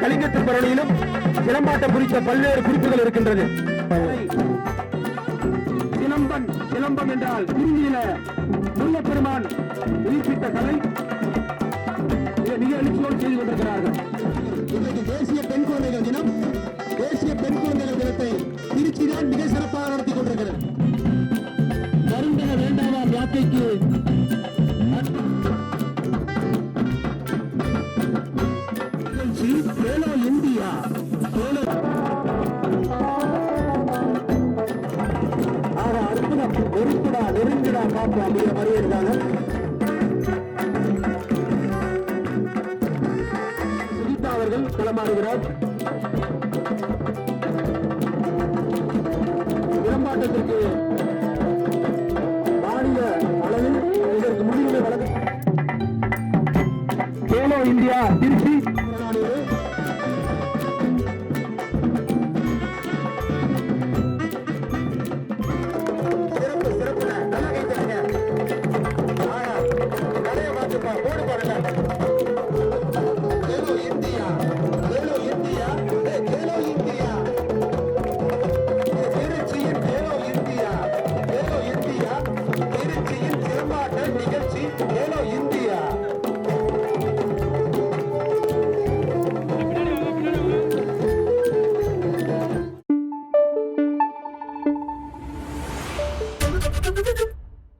கலிங்க திருப்பரணியிலும் சிலம்பாட்டம் குறித்த பல்வேறு குறிப்புகள் இருக்கின்றது. சிலம்பன் சிலம்பம் என்றால் திரும்பியில முல்ல பெருமான் உயிர்ப்பித்த கலை மிக எழுச்சியோடு செய்து கொண்டிருக்கிறார்கள். இன்றைக்கு தேசிய பெண் குழந்தைகள் தினம். நெருங்குடா நெருங்குடா காப்பு அப்படிங்கிற மாதிரி இருக்காங்க சுஜிதா அவர்கள் களமாடுகிறார். சிலம்பாட்டத்திற்கு மாநில அளவில் இதற்கு முன்னுரிமை வழங்க கேலோ இந்தியா திருச்சி. ハハハハ!